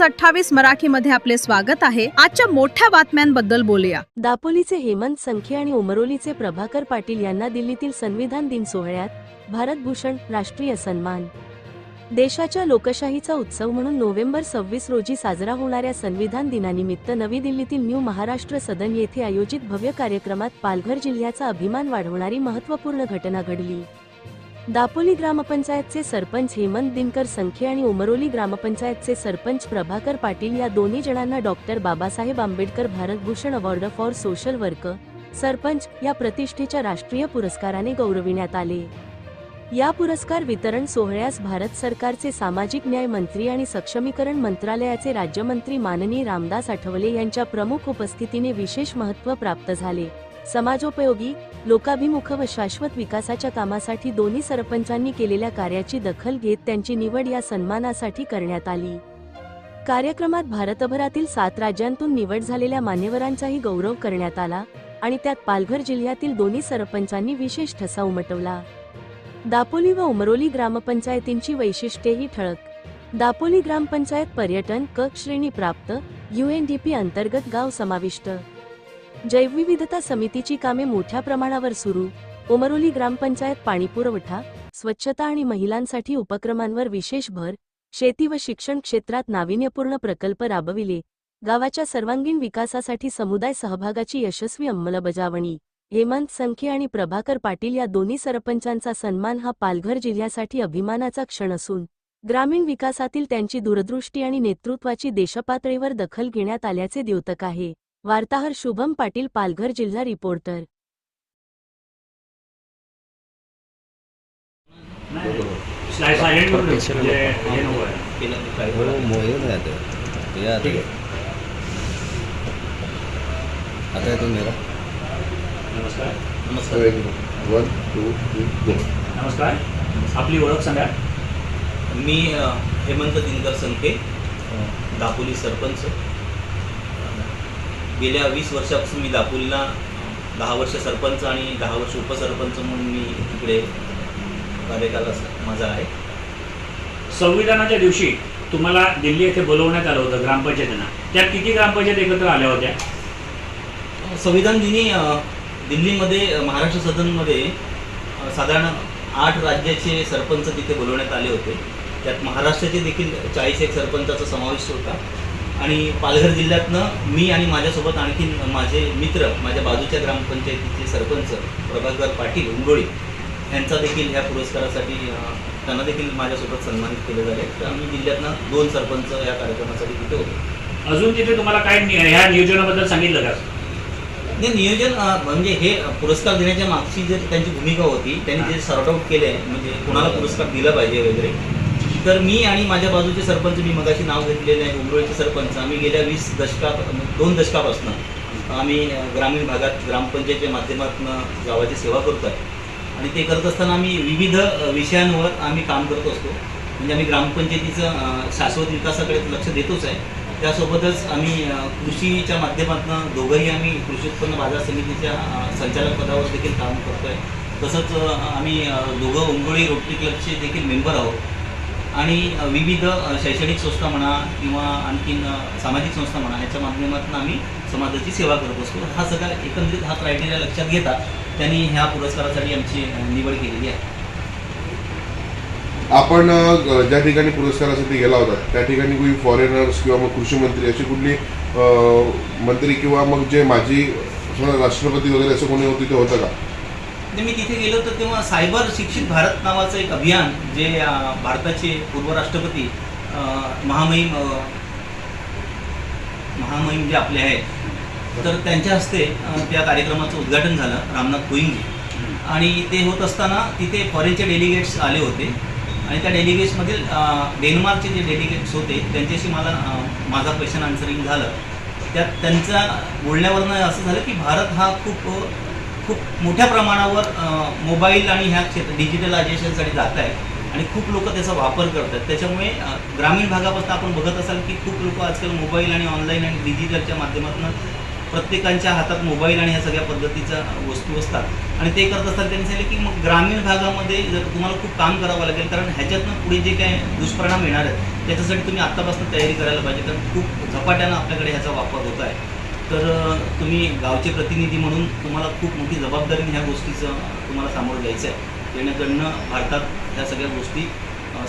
News अठ्ठावीस मराठी मध्ये आपले स्वागत आहे. आजच्या मोठ्या बातम्यांबद्दल बोलूया. दापोलीचे हेमंत संखे आणि उमरोलीचे प्रभाकर पाटील यांना दिल्लीतील संविधान दिन सोहळ्यात भारतभूषण राष्ट्रीय सन्मान. देशाच्या लोकशाहीचा उत्सव म्हणून नोव्हेंबर सव्वीस रोजी साजरा होणाऱ्या संविधान दिनानिमित्त नवी दिल्लीतील न्यू महाराष्ट्र सदन येथे आयोजित भव्य कार्यक्रमात पालघर जिल्ह्याचा अभिमान वाढवणारी महत्त्वपूर्ण घटना घडली. दापोली ग्रामपंचायतचे सरपंच हेमंत दिनकर संखे आणि उमरोली ग्रामपंचायतचे सरपंच प्रभाकर पाटील या दोन्ही जणांना doctor Babasaheb Ambedkar Bharatbhushan award for social work sarpanch या प्रतिष्ठेच्या राष्ट्रीय पुरस्काराने गौरविण्यात आले. या पुरस्कार वितरण सोहळ्यास भारत सरकारचे सामाजिक न्याय मंत्री आणि सक्षमीकरण मंत्रालयाचे राज्यमंत्री माननीय रामदास आठवले यांच्या प्रमुख उपस्थितीने विशेष महत्त्व प्राप्त झाले. समाजोपयोगी लोकाभिमुख व शाश्वत विकासाच्या कामासाठी दोन्ही सरपंचांनी केलेल्या कार्याची दखल घेत त्यांची निवड या सन्मानासाठी करण्यात आली. कार्यक्रमात भारतभरातील सात राज्यांतून निवड झालेल्या मान्यवरांचाही गौरव करण्यात आला आणि त्यात पालघर जिल्ह्यातील दोन्ही सरपंचांनी विशेष ठसा उमटवला. दापोली व उमरोली ग्रामपंचायतींची वैशिष्ट्येही ठळक. दापोली ग्रामपंचायत पर्यटन क श्रेणी प्राप्त युएनडीपी अंतर्गत गाव समाविष्ट. जैवविविधता समितीची कामे मोठ्या प्रमाणावर सुरू. उमरोली ग्रामपंचायत पाणीपुरवठा स्वच्छता आणि महिलांसाठी उपक्रमांवर विशेष भर शेती व शिक्षण क्षेत्रात नाविन्यपूर्ण प्रकल्प राबविले. गावाच्या सर्वांगीण विकासासाठी समुदाय सहभागाची यशस्वी अंमलबजावणी. हेमंत संखे आणि प्रभाकर पाटील या दोन्ही सरपंचांचा सन्मान हा पालघर जिल्ह्यासाठी अभिमानाचा क्षण असून ग्रामीण विकासातील त्यांची दूरदृष्टी आणि नेतृत्वाची देशपातळीवर दखल घेण्यात आल्याचे द्योतक आहे. वार्ताहर शुभम पाटील पालघर जिल्हा रिपोर्टर. म्हणजे हे. हो आता ते आता ठीक आहे. आता येतो मेरा नमस्कार. नमस्कार. वन टू थ्री गो नमस्कार. आपली ओळख सांगा. मी हेमंत दिनकर संखे अ, दापोली सरपंच. गेल्या वीस वर्षापासून मी दापोलीला दहा वर्ष सरपंच आणि दहा वर्ष उपसरपंच म्हणून मी तिकडे कार्यकाल माझा आहे. संविधानाच्या दिवशी तुम्हाला दिल्ली येथे बोलवण्यात आलं होतं ग्रामपंचायतींना. त्यात किती ग्रामपंचायत एकत्र आल्या होत्या? संविधान दिनी दिल्लीमध्ये महाराष्ट्र सदनमध्ये साधारण आठ राज्याचे सरपंच तिथे बोलवण्यात आले होते. त्यात महाराष्ट्राचे देखील चाळीस एक सरपंचाचा समावेश होता. आणि पालघर जिल्ह्यातनं मी आणि माझ्यासोबत आणखीन माझे मित्र माझ्या बाजूच्या ग्रामपंचायतीचे सरपंच प्रभाकर पाटील उंडोळी यांचा देखील ह्या पुरस्कारासाठी त्यांना देखील माझ्यासोबत सन्मानित केलं झाले तर आम्ही जिल्ह्यातनं दोन सरपंच या कार्यक्रमासाठी तिथे होतो. अजून तिथे तुम्हाला काय ह्या नियोजनाबद्दल सांगितलं का? नाही नियोजन म्हणजे हे पुरस्कार देण्याच्या मागची जे त्यांची भूमिका होती त्यांनी जे सॉर्ट आउट केले म्हणजे कोणाला पुरस्कार दिला पाहिजे वगैरे तर मी आणि माझ्या बाजूचे सरपंच मी मगाशी नाव घेतलेले आहे उमरोळीचे सरपंच. आम्ही गेल्या वीस दशका दोन दशकापासून आम्ही ग्रामीण भागात ग्रामपंचायतीच्या माध्यमातून गावाची सेवा करतो आहे. आणि ते करत असताना आम्ही विविध विषयांवर आम्ही काम करत असतो. म्हणजे आम्ही ग्रामपंचायतीचं शाश्वत विकासाकडे लक्ष देतोच आहे. त्यासोबतच आम्ही कृषीच्या माध्यमातून दोघंही आम्ही कृषी उत्पन्न बाजार समितीच्या संचालक पदावर देखील काम करतो आहे तसंच आम्ही दोघं उंगोळी रोटरी क्लबचे देखील मेंबर आहोत. आणि विविध शैक्षणिक संस्था म्हणा किंवा आणखीन सामाजिक संस्था म्हणा याच्या माध्यमातून आम्ही समाजाची सेवा करत असतो हा सगळा एकंदरीत हा क्रायटेरिया लक्षात घेता त्यांनी ह्या पुरस्कारासाठी आमची निवड केलेली आहे. आपण ज्या ठिकाणी पुरस्कारासाठी गेला होता त्या ठिकाणी कोणी फॉरेनर्स किंवा मग कृषी मंत्री असे कुठली मंत्री किंवा मग जे माजी राष्ट्रपती वगैरे असं कोणी तिथे होतं का? म्हणजे मी तिथे गेलो तर तेव्हा सायबर शिक्षित भारत नावाचं एक अभियान जे भारताचे पूर्व राष्ट्रपती महामहिम महामहिम जे आपले आहेत तर त्यांच्या हस्ते त्या कार्यक्रमाचं उद्घाटन झालं रामनाथ कोविंद आणि ते होत असताना तिथे फॉरेनचे डेलिगेट्स आले होते. आणि त्या डेलिगेट्समधील डेनमार्कचे डेन्मार्कचे जे डेलिगेट्स होते त्यांच्याशी मला माझा क्वेश्चन आन्सरिंग झालं. त्यात त्यांच्या बोलण्यावरनं असं झालं की भारत हा खूप खूप मोठ्या प्रमाणावर मोबाईल आणि ह्या क्षेत्र डिजिटलायझेशनसाठी जात आहे आणि खूप लोक त्याचा वापर करतात. त्याच्यामुळे ग्रामीण भागापासून आपण बघत असाल की खूप लोक आजकाल मोबाईल आणि ऑनलाईन आणि डिजिटलच्या माध्यमातून प्रत्येकांच्या हातात मोबाईल आणि ह्या सगळ्या पद्धतीच्या वस्तू असतात. आणि ते करत असताना त्यांनी सांगितलं की मग ग्रामीण भागामध्ये जर तुम्हाला खूप काम करावं लागेल कारण ह्याच्यातनं पुढे जे काय दुष्परिणाम येणार आहेत त्याच्यासाठी तुम्ही आत्तापासून तयारी करायला पाहिजे कारण खूप झपाट्यानं आपल्याकडे ह्याचा वापर होत आहे. तर तुम्ही गावचे प्रतिनिधी म्हणून तुम्हाला खूप मोठी जबाबदारीने ह्या गोष्टीचं तुम्हाला सामोरं जायचं आहे जेणेकरून भारतात ह्या सगळ्या गोष्टी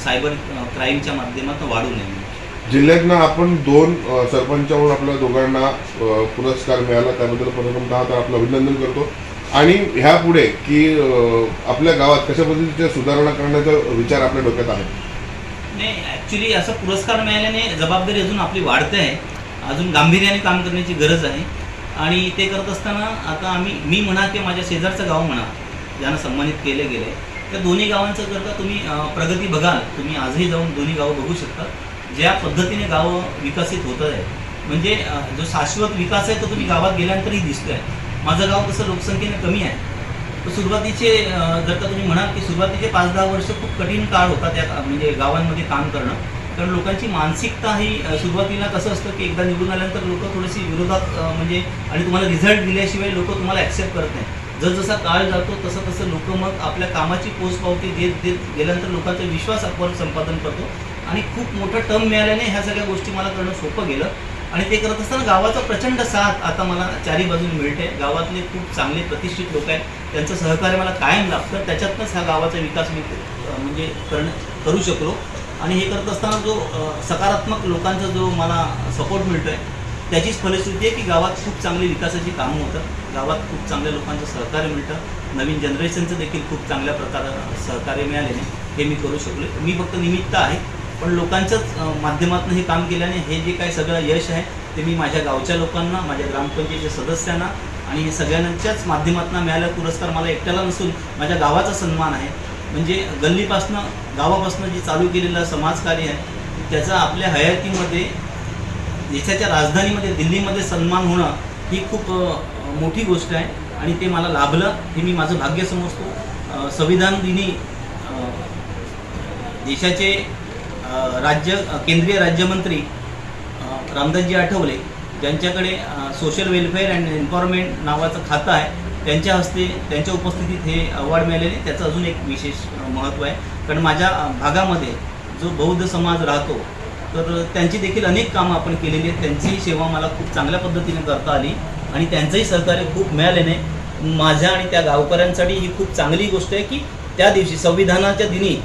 सायबर क्राईमच्या माध्यमातून वाढू नये. जिल्ह्यातनं आपण दोन अ, सरपंचाकडून आपल्या दोघांना पुरस्कार मिळाला त्याबद्दल प्रथमतः तर आपलं अभिनंदन करतो. आणि ह्यापुढे की अ, आपल्या गावात कशा पद्धतीच्या सुधारणा करण्याचा विचार आपल्या डोक्यात आहे? नाही ॲक्च्युली असा पुरस्कार मिळाल्याने जबाबदारी अजून आपली वाढते आहे. अजून गांभीर्याने काम करण्याची गरज आहे. आणि ते करत असताना आता आम्ही मी म्हणा किंवा माझ्या शेजारचं गाव म्हणा ज्यांना सन्मानित केले गेले त्या दोन्ही गावांचं जर तुम्ही प्रगती बघाल तुम्ही आजही जाऊन दोन्ही गावं बघू शकता ज्या पद्धतीने गावं विकसित होत आहे म्हणजे जो शाश्वत विकास आहे तो तुम्ही गावात गेल्यानंतरही दिसतोय. माझं गाव तसं लोकसंख्येने कमी आहे तर सुरुवातीचे जर का तुम्ही म्हणाल की सुरुवातीचे पाच दहा वर्ष खूप कठीण काळ होता त्या म्हणजे गावांमध्ये काम करणं. कारण लोकांची मानसिकता ही सुरुवातीला कसं असतं की एकदा निवडून आल्यानंतर लोक थोडीशी विरोधात म्हणजे आणि तुम्हाला रिझल्ट दिल्याशिवाय लोक तुम्हाला ॲक्सेप्ट करत नाही जसजसा काळ जातो तसं तसं लोक मग आपल्या कामाची पोचपावती देत देत गेल्यानंतर लोकांचा विश्वास आपण संपादन करतो. आणि खूप मोठं टर्म मिळाल्याने ह्या सगळ्या गोष्टी मला करणं सोपं गेलं. आणि ते करत असताना गावाचा प्रचंड साथ आता मला चारी बाजूने मिळते गावातले खूप चांगले प्रतिष्ठित लोक आहेत. त्यांचं सहकार्य मला कायम लाभतं. त्याच्यातनंच ह्या गावाचा विकास मी म्हणजे करण करू शकलो. आणि हे करत असताना जो सकारात्मक लोकांचा जो मला सपोर्ट मिळतोय त्याचीच फलश्रुती आहे की गावात खूप चांगली विकासाची कामं होतात. गावात खूप चांगल्या लोकांचं सहकार्य मिळतं. नवीन जनरेशनचं देखील खूप चांगल्या प्रकार सहकार्य मिळालेले हे मी करू शकलो मी फक्त निमित्त आहे पण लोकांच्याच माध्यमातून हे काम केल्याने हे जे काही सगळं यश आहे ते मी माझ्या गावच्या लोकांना माझ्या ग्रामपंचायतीच्या सदस्यांना आणि हे सगळ्यांच्याच माध्यमातून मिळालेला पुरस्कार मला एकट्याला नसून माझ्या गावाचा सन्मान आहे. म्हणजे गल्लीपासनं गावापासनं जे चालू केलेलं समाजकार्य आहे त्याचा आपल्या हयातीमध्ये देशाच्या राजधानीमध्ये दिल्लीमध्ये सन्मान होणं ही खूप मोठी गोष्ट आहे आणि ते मला लाभलं हे मी माझं भाग्य समजतो. संविधान दिनी देशाचे राज्य केंद्रीय राज्यमंत्री रामदासजी आठवले ज्यांच्याकडे सोशल वेलफेअर अँड एम्पॉवरमेंट नावाचं खातं आहे त्यांच्या हस्ते त्यांच्या उपस्थितीत हे अवॉर्ड मिळालेले. त्याचं अजून एक विशेष महत्त्व आहे. कारण माझ्या भागामध्ये जो बौद्ध समाज राहतो तर त्यांची देखील अनेक कामं आपण केलेली आहेत. त्यांचीही सेवा मला खूप चांगल्या पद्धतीने करता आली आणि त्यांचंही सहकार्य खूप मिळाल्याने माझ्या आणि त्या गावकऱ्यांसाठी ही खूप चांगली गोष्ट आहे की त्या दिवशी संविधानाच्या दिनी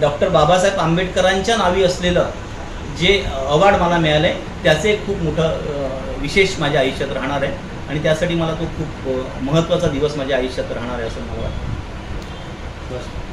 डॉक्टर बाबासाहेब आंबेडकरांच्या नावी असलेलं जे अवॉर्ड मला मिळालं आहे त्याचे एक खूप मोठं विशेष माझ्या आयुष्यात राहणार आहे. आणि त्यासाठी मला तो खूप महत्त्वाचा दिवस माझ्या आयुष्यात राहणार आहे असं मला वाटतं. बस.